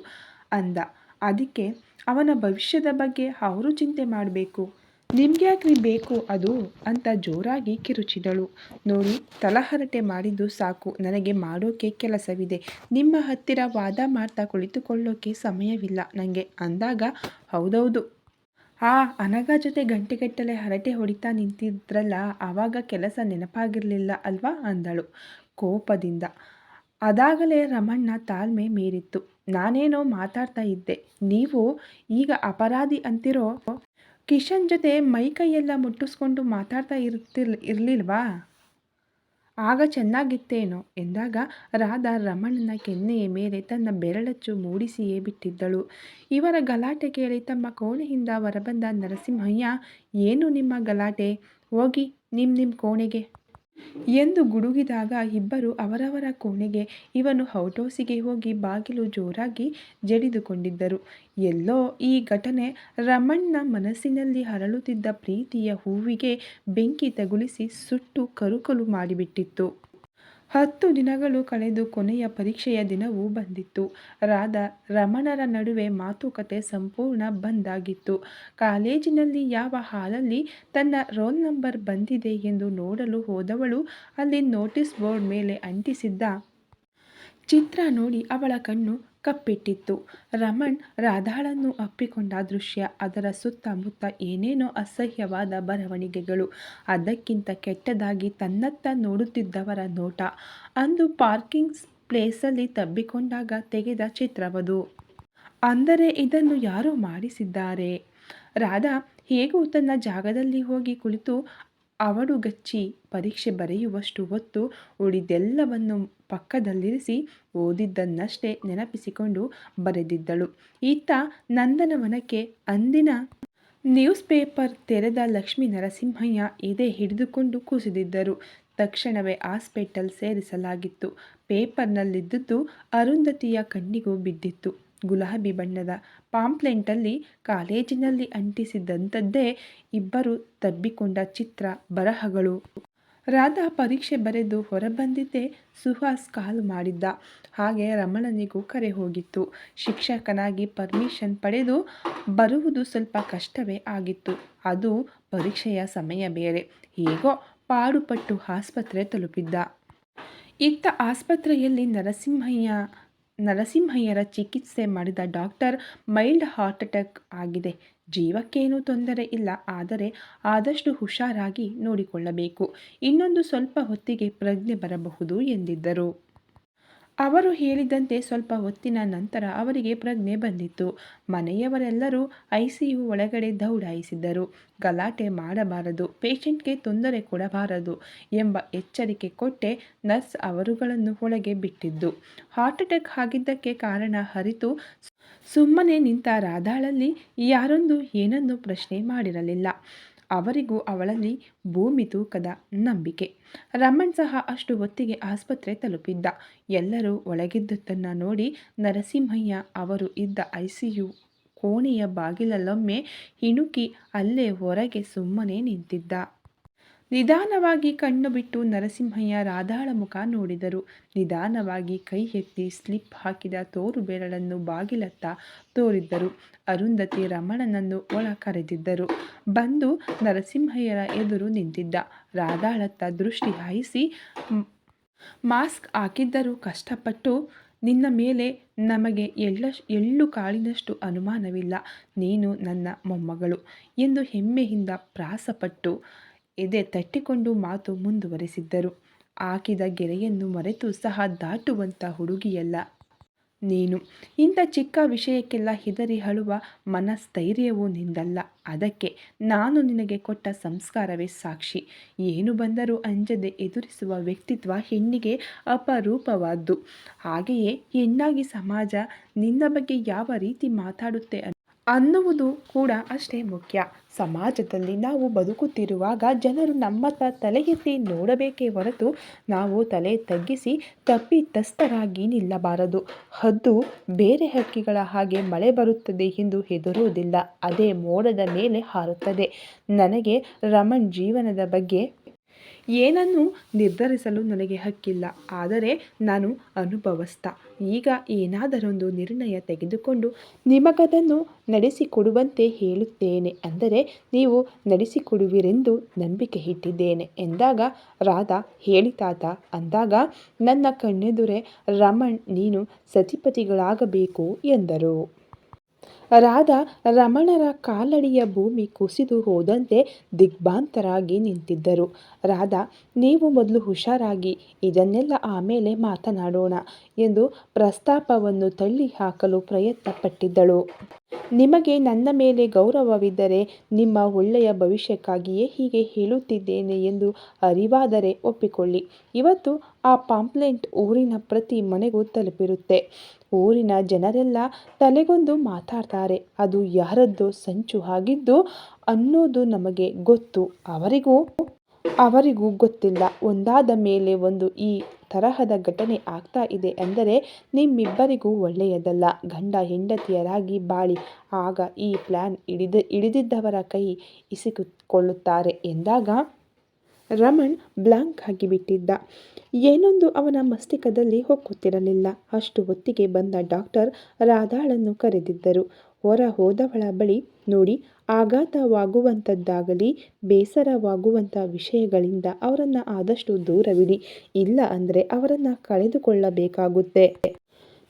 ಅಂದ. ಅದಕ್ಕೆ ಅವನ ಭವಿಷ್ಯದ ಬಗ್ಗೆ ಅವರು ಚಿಂತೆ ಮಾಡಬೇಕು. ನಿಮ್ಗ್ಯಾಕ್ರಿ ಬೇಕು ಅದು? ಅಂತ ಜೋರಾಗಿ ಕಿರುಚಿದಳು. ನೋಡಿ, ತಲಹರಟೆ ಮಾಡಿದ್ದು ಸಾಕು. ನನಗೆ ಮಾಡೋಕೆ ಕೆಲಸವಿದೆ. ನಿಮ್ಮ ಹತ್ತಿರ ವಾದ ಮಾಡ್ತಾ ಕುಳಿತುಕೊಳ್ಳೋಕೆ ಸಮಯವಿಲ್ಲ. ನನಗೆ ಅಂದಾಗ, ಹೌದೌದು. ಆ ಅನಗ ಜೊತೆ ಗಂಟೆಗಟ್ಟಲೆ ಹರಟೆ ಹೊಡಿತಾ ನಿಂತಿದ್ರಲ್ಲ, ಆವಾಗ ಕೆಲಸ ನೆನಪಾಗಿರಲಿಲ್ಲ ಅಲ್ವಾ? ಅಂದಳು ಕೋಪದಿಂದ. ಅದಾಗಲೇ ರಮಣ್ಣ ತಾಳ್ಮೆ ಮೀರಿತ್ತು. ನಾನೇನೋ ಮಾತಾಡ್ತಾ ಇದ್ದೆ. ನೀವು ಈಗ ಅಪರಾಧಿ ಅಂತಿರೋ ಕಿಶನ್ ಜೊತೆ ಮೈ ಕೈಯೆಲ್ಲ ಮುಟ್ಟಿಸ್ಕೊಂಡು ಮಾತಾಡ್ತಾ ಇರ್ತಿರ್ ಇರಲಿಲ್ವಾ? ಆಗ ಚೆನ್ನಾಗಿತ್ತೇನೋ ಎಂದಾಗ ರಾಧಾ ರಮಣ್ಣನ ಕೆನ್ನೆಯ ಮೇಲೆ ತನ್ನ ಬೆರಳಚ್ಚು ಮೂಡಿಸಿಯೇ ಬಿಟ್ಟಿದ್ದಳು. ಇವರ ಗಲಾಟೆ ಕೇಳಿ ತಮ್ಮ ಕೋಣೆಯಿಂದ ಹೊರಬಂದ ನರಸಿಂಹಯ್ಯ, ಏನು ನಿಮ್ಮ ಗಲಾಟೆ? ಹೋಗಿ ನಿಮ್ಮ ನಿಮ್ಮ ಕೋಣೆಗೆ. ಎಂದು ಗುಡುಗಿದಾಗ ಇಬ್ಬರು ಅವರವರ ಕೋಣೆಗೆ ಇವನು ಹೌಟೌಸಿಗೆ ಹೋಗಿ ಬಾಗಿಲು ಜೋರಾಗಿ ಜಡಿದುಕೊಂಡಿದ್ದರು. ಎಲ್ಲೋ ಈ ಘಟನೆ ರಮಣ್ನ ಮನಸ್ಸಿನಲ್ಲಿ ಹರಳುತ್ತಿದ್ದ ಪ್ರೀತಿಯ ಹೂವಿಗೆ ಬೆಂಕಿ ತಗುಲಿಸಿ ಸುಟ್ಟು ಕರುಕಲು ಮಾಡಿಬಿಟ್ಟಿತ್ತು. ಹತ್ತು ದಿನಗಳು ಕಳೆದು ಕೊನೆಯ ಪರೀಕ್ಷೆಯ ದಿನವೂ ಬಂದಿತ್ತು. ರಾಧಾ ರಮಣರ ನಡುವೆ ಮಾತುಕತೆ ಸಂಪೂರ್ಣ ಬಂದಾಗಿತ್ತು. ಕಾಲೇಜಿನಲ್ಲಿ ಯಾವ ಹಾಲಲ್ಲಿ ತನ್ನ ರೋಲ್ ನಂಬರ್ ಬಂದಿದೆ ಎಂದು ನೋಡಲು ಹೋದವಳು ಅಲ್ಲಿ ನೋಟಿಸ್ ಬೋರ್ಡ್ ಮೇಲೆ ಅಂಟಿಸಿದ್ದ ಚಿತ್ರ ನೋಡಿ ಅವಳ ಕಣ್ಣು ಕಪ್ಪಿಟ್ಟಿತ್ತು. ರಮಣ್ ರಾಧಾಳನ್ನು ಅಪ್ಪಿಕೊಂಡ ದೃಶ್ಯ, ಅದರ ಸುತ್ತಮುತ್ತ ಏನೇನೋ ಅಸಹ್ಯವಾದ ಬರವಣಿಗೆಗಳು. ಅದಕ್ಕಿಂತ ಕೆಟ್ಟದಾಗಿ ತನ್ನತ್ತ ನೋಡುತ್ತಿದ್ದವರ ನೋಟ. ಅಂದು ಪಾರ್ಕಿಂಗ್ ಪ್ಲೇಸಲ್ಲಿ ತಬ್ಬಿಕೊಂಡಾಗ ತೆಗೆದ ಚಿತ್ರವದು. ಅಂದರೆ ಇದನ್ನು ಯಾರೋ ಮಾಡಿಸಿದ್ದಾರೆ. ರಾಧಾ ಹೇಗೂ ತನ್ನ ಜಾಗದಲ್ಲಿ ಹೋಗಿ ಕುಳಿತು ಅವಡುಗಚ್ಚಿ ಪರೀಕ್ಷೆ ಬರೆಯುವಷ್ಟು ಹೊತ್ತು ಉಳಿದೆಲ್ಲವನ್ನು ಪಕ್ಕದಲ್ಲಿರಿಸಿ ಓದಿದ್ದನ್ನಷ್ಟೇ ನೆನಪಿಸಿಕೊಂಡು ಬರೆದಿದ್ದಳು. ಈತ ನಂದನವನಕ್ಕೆ ಅಂದಿನ ನ್ಯೂಸ್ ಪೇಪರ್ ತೆರೆದ ಲಕ್ಷ್ಮೀ ನರಸಿಂಹಯ್ಯ ಎದೆ ಹಿಡಿದುಕೊಂಡು ಕುಸಿದಿದ್ದರು ತಕ್ಷಣವೇ ಹಾಸ್ಪಿಟಲ್ ಸೇರಿಸಲಾಗಿತ್ತು. ಪೇಪರ್ನಲ್ಲಿದ್ದುದು ಅರುಂಧತಿಯ ಕಣ್ಣಿಗೂ ಬಿದ್ದಿತ್ತು. ಗುಲಾಬಿ ಬಣ್ಣದ ಪಾಂಪ್ಲೆಂಟಲ್ಲಿ ಕಾಲೇಜಿನಲ್ಲಿ ಅಂಟಿಸಿದಂಥದ್ದೇ ಇಬ್ಬರು ತಬ್ಬಿಕೊಂಡ ಚಿತ್ರ ಬರಹಗಳು. ರಾಧಾ ಪರೀಕ್ಷೆ ಬರೆದು ಹೊರಬಂದಿದ್ದೇ ಸುಹಾಸ್ ಕಾಲ್ ಮಾಡಿದ್ದ. ಹಾಗೆ ರಮಣನಿಗೂ ಕರೆ ಹೋಗಿತ್ತು. ಶಿಕ್ಷಕನಾಗಿ ಪರ್ಮಿಷನ್ ಪಡೆದು ಬರುವುದು ಸ್ವಲ್ಪ ಕಷ್ಟವೇ ಆಗಿತ್ತು. ಅದು ಪರೀಕ್ಷೆಯ ಸಮಯ ಬೇರೆ. ಹೇಗೋ ಪಾಡುಪಟ್ಟು ಆಸ್ಪತ್ರೆ ತಲುಪಿದ್ದ. ಇತ್ತ ಆಸ್ಪತ್ರೆಯಲ್ಲಿ ನರಸಿಂಹಯ್ಯ, ನರಸಿಂಹಯ್ಯರ ಚಿಕಿತ್ಸೆ ಮಾಡಿದ ಡಾಕ್ಟರ್ ಮೈಲ್ಡ್ ಹಾರ್ಟ್ ಅಟ್ಯಾಕ್ ಆಗಿದೆ. ಜೀವಕ್ಕೇನೂ ತೊಂದರೆ ಇಲ್ಲ, ಆದರೆ ಆದಷ್ಟು ಹುಷಾರಾಗಿ ನೋಡಿಕೊಳ್ಳಬೇಕು. ಇನ್ನೊಂದು ಸ್ವಲ್ಪ ಹೊತ್ತಿಗೆ ಪ್ರಜ್ಞೆ ಬರಬಹುದು ಎಂದಿದ್ದರು. ಅವರು ಹೇಳಿದಂತೆ ಸ್ವಲ್ಪ ಹೊತ್ತಿನ ನಂತರ ಅವರಿಗೆ ಪ್ರಜ್ಞೆ ಬಂದಿತ್ತು. ಮನೆಯವರೆಲ್ಲರೂ ಐಸಿಯು ಒಳಗಡೆ ದೌಡಾಯಿಸಿದ್ದರು. ಗಲಾಟೆ ಮಾಡಬಾರದು, ಪೇಷಂಟ್ಗೆ ತೊಂದರೆ ಕೊಡಬಾರದು ಎಂಬ ಎಚ್ಚರಿಕೆ ಕೊಟ್ಟೆ ನರ್ಸ್ ಅವರುಗಳನ್ನು ಒಳಗೆ ಬಿಟ್ಟಿದ್ದು. ಹಾರ್ಟ್ ಅಟ್ಯಾಕ್ ಆಗಿದ್ದಕ್ಕೆ ಕಾರಣ ಅರಿತು ಸುಮ್ಮನೆ ನಿಂತ ರಾಧಾಳಲ್ಲಿ ಯಾರೊಂದು ಏನನ್ನು ಪ್ರಶ್ನೆ ಮಾಡಿರಲಿಲ್ಲ. ಅವರಿಗೂ ಅವಳಲ್ಲಿ ಭೂಮಿ ತೂಕದ ನಂಬಿಕೆ. ರಮಣ್ ಸಹ ಅಷ್ಟು ಹೊತ್ತಿಗೆ ಆಸ್ಪತ್ರೆ ತಲುಪಿದ್ದ. ಎಲ್ಲರೂ ಒಳಗಿದ್ದುದನ್ನು ನೋಡಿ ನರಸಿಂಹಯ್ಯ ಅವರು ಇದ್ದ ಐಸಿಯು ಕೋಣೆಯ ಬಾಗಿಲಲ್ಲೊಮ್ಮೆ ಹಿಣುಕಿ ಅಲ್ಲೇ ಹೊರಗೆ ಸುಮ್ಮನೆ ನಿಂತಿದ್ದ. ನಿಧಾನವಾಗಿ ಕಣ್ಣು ಬಿಟ್ಟು ನರಸಿಂಹಯ್ಯ ರಾಧಾಳ ಮುಖ ನೋಡಿದರು. ನಿಧಾನವಾಗಿ ಕೈ ಎತ್ತಿ ಸ್ಲಿಪ್ ಹಾಕಿದ ತೋರು ಬೆರಳನ್ನು ಬಾಗಿಲತ್ತ ತೋರಿದ್ದರು. ಅರುಂಧತಿ ರಮಣನನ್ನು ಒಳ ಕರೆದಿದ್ದರು. ಬಂದು ನರಸಿಂಹಯ್ಯರ ಎದುರು ನಿಂತಿದ್ದ. ರಾಧಾಳತ್ತ ದೃಷ್ಟಿ ಹಾಯಿಸಿ ಮಾಸ್ಕ್ ಹಾಕಿದ್ದರೂ ಕಷ್ಟಪಟ್ಟು ನಿನ್ನ ಮೇಲೆ ನಮಗೆ ಎಳ್ಳ ಎಳ್ಳು ಕಾಳಿನಷ್ಟು ಅನುಮಾನವಿಲ್ಲ. ನೀನು ನನ್ನ ಮೊಮ್ಮಗಳು ಎಂದು ಹೆಮ್ಮೆಯಿಂದ ಪ್ರಾಸಪಟ್ಟು ಎದೆ ತಟ್ಟಿಕೊಂಡು ಮಾತು ಮುಂದುವರೆಸಿದ್ದರು. ಹಾಕಿದ ಗೆರೆಯನ್ನು ಮರೆತು ಸಹ ದಾಟುವಂಥ ಹುಡುಗಿಯಲ್ಲ. ನೀನು, ಇಂಥ ಚಿಕ್ಕ ವಿಷಯಕ್ಕೆಲ್ಲ ಹೆದರಿ ಅಳುವ ಮನಸ್ಥೈರ್ಯವೂ ನಿಂದಲ್ಲ. ಅದಕ್ಕೆ ನಾನು ನಿನಗೆ ಕೊಟ್ಟ ಸಂಸ್ಕಾರವೇ ಸಾಕ್ಷಿ. ಏನು ಬಂದರೂ ಅಂಜದೆ ಎದುರಿಸುವ ವ್ಯಕ್ತಿತ್ವ ಹೆಣ್ಣಿಗೆ ಅಪರೂಪವಾದ್ದು. ಹಾಗೆಯೇ ಹೆಣ್ಣಾಗಿ ಸಮಾಜ ನಿನ್ನ ಬಗ್ಗೆ ಯಾವ ರೀತಿ ಮಾತಾಡುತ್ತೆ ಅನ್ನುವುದು ಕೂಡ ಅಷ್ಟೇ ಮುಖ್ಯ. ಸಮಾಜದಲ್ಲಿ ನಾವು ಬದುಕುತ್ತಿರುವಾಗ ಜನರು ನಮ್ಮತ್ತ ತಲೆ ಎತ್ತಿ ನೋಡಬೇಕೇ ಹೊರತು ನಾವು ತಲೆ ತಗ್ಗಿಸಿ ತಪ್ಪಿತಸ್ಥರಾಗಿ ನಿಲ್ಲಬಾರದು. ಹದ್ದು ಬೇರೆ ಹಕ್ಕಿಗಳ ಹಾಗೆ ಮಳೆ ಬರುತ್ತದೆ ಎಂದು ಹೆದರುವುದಿಲ್ಲ. ಅದೇ ಮೋಡದ ಮೇಲೆ ಹಾರುತ್ತದೆ. ನನಗೆ ರಮಣ್ ಜೀವನದ ಬಗ್ಗೆ ಏನನ್ನು ನಿರ್ಧರಿಸಲು ನನಗೆ ಹಕ್ಕಿಲ್ಲ, ಆದರೆ ನಾನು ಅನುಭವಸ್ಥ. ಈಗ ಏನಾದರೊಂದು ನಿರ್ಣಯ ತೆಗೆದುಕೊಂಡು ನಿಮಗದನ್ನು ನಡೆಸಿಕೊಡುವಂತೆ ಹೇಳುತ್ತೇನೆ ಅಂದರೆ, ನೀವು ನಡೆಸಿಕೊಡುವಿರೆಂದು ನಂಬಿಕೆ ಇಟ್ಟಿದ್ದೇನೆ ಎಂದಾಗ ರಾಧಾ ಹೇಳಿತಾತ ಅಂದಾಗ, ನನ್ನ ಕಣ್ಣೆದುರೆ ರಮಣ್, ನೀನು ಸತಿಪತಿಗಳಾಗಬೇಕು ಎಂದರು. ರಾಧಾ ರಮಣರ ಕಾಲಡಿಯ ಭೂಮಿ ಕುಸಿದು ಹೋದಂತೆ ದಿಗ್ಭಾಂತರಾಗಿ ನಿಂತಿದ್ದರು. ರಾಧಾ ನೀವು ಮೊದಲು ಹುಷಾರಾಗಿ, ಇದನ್ನೆಲ್ಲ ಆಮೇಲೆ ಮಾತನಾಡೋಣ ಎಂದು ಪ್ರಸ್ತಾಪವನ್ನು ತಳ್ಳಿಹಾಕಲು ಹಾಕಲು ಪ್ರಯತ್ನಪಟ್ಟಿದ್ದಳು ನಿಮಗೆ ನನ್ನ ಮೇಲೆ ಗೌರವವಿದ್ದರೆ ನಿಮ್ಮ ಒಳ್ಳೆಯ ಭವಿಷ್ಯಕ್ಕಾಗಿಯೇ ಹೀಗೆ ಹೇಳುತ್ತಿದ್ದೇನೆ ಎಂದು ಅರಿವಾದರೆ ಒಪ್ಪಿಕೊಳ್ಳಿ. ಇವತ್ತು ಆ ಪಾಂಪ್ಲೆಂಟ್ ಊರಿನ ಪ್ರತಿ ಮನೆಗೂ ತಲುಪಿರುತ್ತೆ. ಊರಿನ ಜನರೆಲ್ಲ ತಲೆಗೊಂದು ಮಾತಾಡ್ತಾರೆ. ಅದು ಯಾರದ್ದೋ ಸಂಚು ಆಗಿದ್ದು ಅನ್ನೋದು ನಮಗೆ ಗೊತ್ತು. ಅವರಿಗೂ ಅವರಿಗೂ ಗೊತ್ತಿಲ್ಲ. ಒಂದಾದ ಮೇಲೆ ಒಂದು ಈ ತರಹದ ಘಟನೆ ಆಗ್ತಾ ಇದೆ ಅಂದರೆ ನಿಮ್ಮಿಬ್ಬರಿಗೂ ಒಳ್ಳೆಯದಲ್ಲ. ಗಂಡ ಹೆಂಡತಿಯರಾಗಿ ಬಾಳಿ, ಆಗ ಈ ಪ್ಲ್ಯಾನ್ ಹಿಡಿದ, ಹಿಡಿದಿದ್ದವರ ಕೈ ಇಸಿಕಿಕೊಳ್ಳುತ್ತಾರೆ ಎಂದಾಗ ರಮಣ್ ಬ್ಲಾಂಕ್ ಆಗಿಬಿಟ್ಟಿದ್ದ. ಏನೊಂದು ಅವನ ಮಸ್ತಿಕದಲ್ಲಿ ಹೊಕ್ಕುತ್ತಿರಲಿಲ್ಲ. ಅಷ್ಟು ಹೊತ್ತಿಗೆ ಬಂದ ಡಾಕ್ಟರ್ ರಾಧಾಳನ್ನು ಕರೆದಿದ್ದರು. ಹೊರ ಹೋದವಳ ಬಳಿ, ನೋಡಿ, ಆಘಾತವಾಗುವಂಥದ್ದಾಗಲಿ, ಬೇಸರವಾಗುವಂಥ ವಿಷಯಗಳಿಂದ ಅವರನ್ನು ಆದಷ್ಟು ದೂರವಿಡಿ. ಇಲ್ಲ ಅಂದರೆ ಅವರನ್ನು ಕಳೆದುಕೊಳ್ಳಬೇಕಾಗುತ್ತೆ.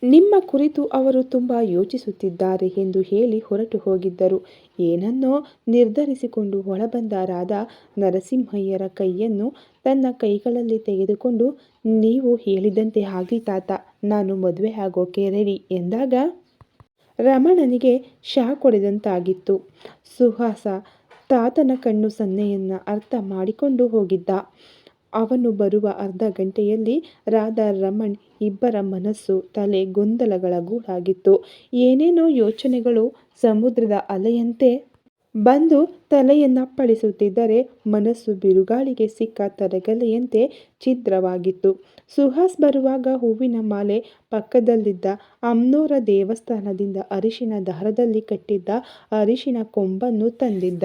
ನಿಮ್ಮ ಕುರಿತು ಅವರು ತುಂಬ ಯೋಚಿಸುತ್ತಿದ್ದಾರೆ ಎಂದು ಹೇಳಿ ಹೊರಟು ಹೋಗಿದ್ದರು. ಏನನ್ನೋ ನಿರ್ಧರಿಸಿಕೊಂಡು ಒಳಬಂದ ರಾಧಾ ನರಸಿಂಹಯ್ಯರ ಕೈಯನ್ನು ತನ್ನ ಕೈಗಳಲ್ಲಿ ತೆಗೆದುಕೊಂಡು ನೀವು ಹೇಳಿದಂತೆ ಆಗಿ ತಾತ, ನಾನು ಮದುವೆ ಆಗೋಕೆ ರೆಡಿ ಎಂದಾಗ ರಮಣನಿಗೆ ಶಾ ಹೊಡೆದಂತಾಗಿತ್ತು. ಸುಹಾಸ ತಾತನ ಕಣ್ಣು ಸನ್ನೆಯನ್ನು ಅರ್ಥ ಮಾಡಿಕೊಂಡು ಹೋಗಿದ್ದ. ಅವನು ಬರುವ ಅರ್ಧ ಗಂಟೆಯಲ್ಲಿ ರಾಧಾ ರಮಣ್ ಇಬ್ಬರ ಮನಸ್ಸು ತಲೆ ಗೊಂದಲಗಳ ಗೂಡಾಗಿತ್ತು. ಏನೇನೋ ಯೋಚನೆಗಳು ಸಮುದ್ರದ ಅಲೆಯಂತೆ ಬಂದು ತಲೆಯನ್ನಪ್ಪಳಿಸುತ್ತಿದ್ದರೆ ಮನಸ್ಸು ಬಿರುಗಾಳಿಗೆ ಸಿಕ್ಕ ತರಗಲೆಯಂತೆ ಛಿದ್ರವಾಗಿತ್ತು. ಸುಹಾಸ್ ಬರುವಾಗ ಹೂವಿನ ಮಾಲೆ ಪಕ್ಕದಲ್ಲಿದ್ದ ಅಮ್ನೋರ ದೇವಸ್ಥಾನದಿಂದ ಅರಿಶಿನ ದಾರದಲ್ಲಿ ಕಟ್ಟಿದ್ದ ಅರಿಶಿನ ಕೊಂಬನ್ನು ತಂದಿದ್ದ.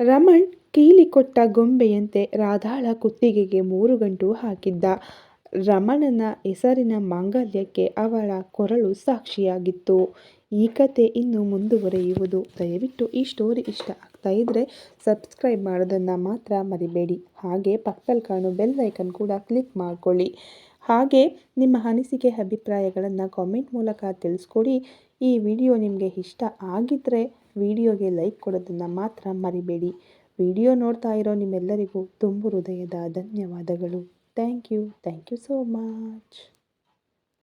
ರಮಣ್ ಕೀಲಿಕೊಟ್ಟ ಗೊಂಬೆಯಂತೆ ರಾಧಾಳ ಕುತ್ತಿಗೆಗೆ ಮೂರು ಗಂಟು ಹಾಕಿದ್ದ. ರಮಣನ ಹೆಸರಿನ ಮಾಂಗಲ್ಯಕ್ಕೆ ಅವಳ ಕೊರಳು ಸಾಕ್ಷಿಯಾಗಿತ್ತು. ಈ ಕಥೆ ಇನ್ನೂ ಮುಂದುವರೆಯುವುದು ದಯವಿಟ್ಟು ಈ ಸ್ಟೋರಿ ಇಷ್ಟ ಆಗ್ತಾ ಇದ್ರೆ ಸಬ್ಸ್ಕ್ರೈಬ್ ಮಾಡೋದನ್ನ ಮಾತ್ರ ಮರಿಬೇಡಿ. ಹಾಗೆ ಪಕ್ಕದಲ್ಲಿ ಕಾಣೋ ಬೆಲ್ ಐಕಾನ್ ಕೂಡ ಕ್ಲಿಕ್ ಮಾಡ್ಕೊಳ್ಳಿ. ಹಾಗೆ ನಿಮ್ಮ ಅನಿಸಿಕೆ, ಅಭಿಪ್ರಾಯಗಳನ್ನು ಕಾಮೆಂಟ್ ಮೂಲಕ ತಿಳಿಸ್ಕೊಡಿ. ಈ ವಿಡಿಯೋ ನಿಮಗೆ ಇಷ್ಟ ಆಗಿದ್ರೆ ವಿಡಿಯೋಗೆ ಲೈಕ್ ಕೊಡೋದನ್ನ ಮಾತ್ರ ಮರಿಬೇಡಿ. ವಿಡಿಯೋ ನೋಡ್ತಾ ಇರೋ ನಿಮ್ಮೆಲ್ಲರಿಗೂ ತುಂಬು ಹೃದಯದ ಧನ್ಯವಾದಗಳು. Thank you thank you so much